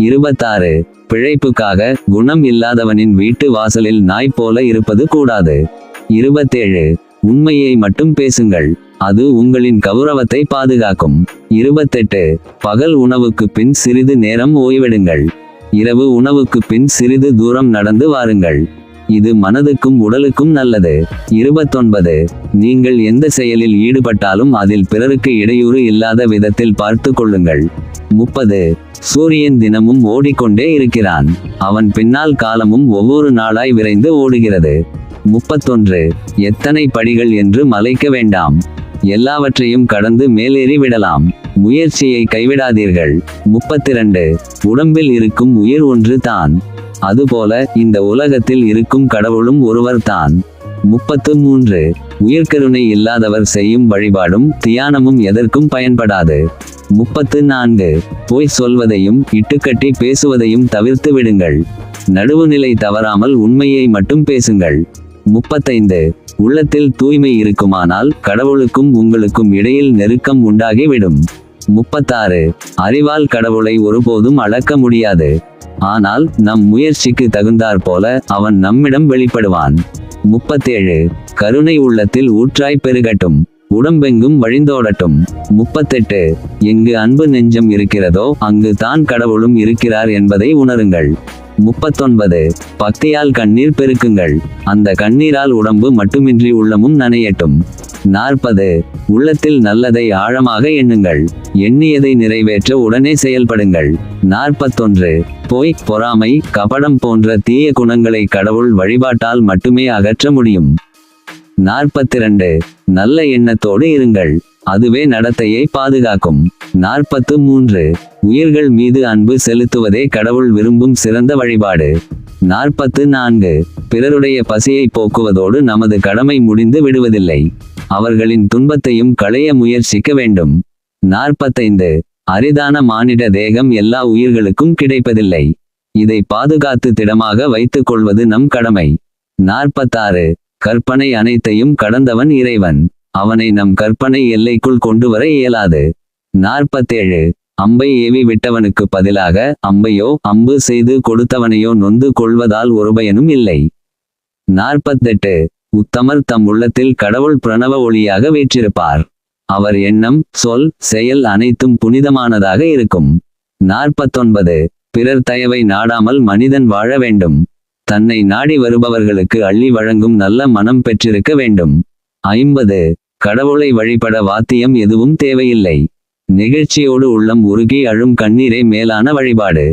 இருபத்தாறு. பிழைப்புக்காக குணம் இல்லாதவனின் வீட்டு வாசலில் நாய் போல இருப்பது கூடாது. இருபத்தேழு. உண்மையை மட்டும் பேசுங்கள். அது உங்களின் கௌரவத்தை பாதுகாக்கும். இருபத்தெட்டு. பகல் உணவுக்கு பின் சிறிது நேரம் ஓய்வெடுங்கள். இரவு உணவுக்கு பின் சிறிது தூரம் நடந்து வாருங்கள். இது மனதுக்கும் உடலுக்கும் நல்லது. இருபத்தொன்பது. நீங்கள் எந்த செயலில் ஈடுபட்டாலும் அதில் பிறருக்கு இடையூறு இல்லாத விதத்தில் பார்த்து கொள்ளுங்கள். முப்பது. சூரியன் தினமும் ஓடிக்கொண்டே இருக்கிறான். அவன் பின்னால் காலமும் ஒவ்வொரு நாளாய் விரைந்து ஓடுகிறது. முப்பத்தொன்று. எத்தனை படிகள் என்று மலைக்க வேண்டாம். எல்லாவற்றையும் கடந்து மேலேறி விடலாம். முயற்சியை கைவிடாதீர்கள். முப்பத்திரண்டு. உடம்பில் இருக்கும் உயிர் ஒன்று தான். அதுபோல இந்த உலகத்தில் இருக்கும் கடவுளும் ஒருவர் தான். முப்பத்து மூன்று. உயிர்கருணை இல்லாதவர் செய்யும் வழிபாடும் தியானமும் எதற்கும் பயன்படாது. முப்பத்து நான்கு. போய் சொல்வதையும் இட்டுக்கட்டி பேசுவதையும் தவிர்த்து விடுங்கள். நடுவுநிலை தவறாமல் உண்மையை மட்டும் பேசுங்கள். முப்பத்தைந்து. உள்ளத்தில் தூய்மை இருக்குமானால் கடவுளுக்கும் உங்களுக்கும் இடையில் நெருக்கம் உண்டாகிவிடும். முப்பத்தாறு. அறிவால் கடவுளை ஒருபோதும் அளக்க முடியாது. ஆனால் நம் முயற்சிக்கு தகுந்தாற் போல அவன் நம்மிடம் வெளிப்படுவான். முப்பத்தேழு. கருணை உள்ளத்தில் ஊற்றாய் பெருகட்டும். உடம்பெங்கும் வழிந்தோடட்டும். முப்பத்தெட்டு. எங்கு அன்பு நெஞ்சம் இருக்கிறதோ அங்கு தான் கடவுளும் இருக்கிறார் என்பதை உணருங்கள். முப்பத்தொன்பது. பக்தியால் கண்ணீர் பெருக்குங்கள். அந்த கண்ணீரால் உடம்பு மட்டுமின்றி உள்ளமும் நனையட்டும். நாற்பது. உள்ளத்தில் நல்லதை ஆழமாக எண்ணுங்கள். எண்ணியதை நிறைவேற்ற உடனே செயல்படுங்கள். நாற்பத்தொன்று. பொய் பொறாமை கபடம் போன்ற தீய குணங்களை கடவுள் வழிபாட்டால் மட்டுமே அகற்ற முடியும். நாற்பத்திரண்டு. நல்ல எண்ணத்தோடு இருங்கள். அதுவே நடத்தையை பாதுகாக்கும். நாற்பத்து மூன்று. உயிர்கள் மீது அன்பு செலுத்துவதே கடவுள் விரும்பும் சிறந்த வழிபாடு. நாற்பத்து நான்கு. பிறருடைய பசியை போக்குவதோடு நமது கடமை முடிந்து விடுவதில்லை. அவர்களின் துன்பத்தையும் களைய முயற்சிக்க வேண்டும். நாற்பத்தைந்து. அரிதான மானிட தேகம் எல்லா உயிர்களுக்கும் கிடைப்பதில்லை. இதை பாதுகாத்து திடமாக வைத்துக் கொள்வது நம் கடமை. நாற்பத்தாறு. கற்பனை அனைத்தையும் கடந்தவன் இறைவன். அவனை நம் கற்பனை எல்லைக்குள் கொண்டு வர இயலாது. நாற்பத்தேழு. அம்பை ஏவி விட்டவனுக்கு பதிலாக அம்பையோ அம்பு செய்து கொடுத்தவனையோ நொந்து கொள்வதால் ஒரு பயனும் இல்லை. நாற்பத்தெட்டு. உத்தமர் தம் உள்ளத்தில் கடவுள் பிரணவ ஒளியாக வீற்றிருப்பார். அவர் எண்ணம் சொல் செயல் அனைத்தும் புனிதமானதாக இருக்கும். நாற்பத்தொன்பது. பிறர் தயவை நாடாமல் மனிதன் வாழ வேண்டும். தன்னை நாடி வருபவர்களுக்கு அள்ளி வழங்கும் நல்ல மனம் பெற்றிருக்க வேண்டும். ஐம்பது. கடவுளை வழிபட வாத்தியம் எதுவும் தேவையில்லை. நெகிழ்ச்சியோடு உள்ளம் உருகி அழும் கண்ணீரை மேலான வழிபாடு.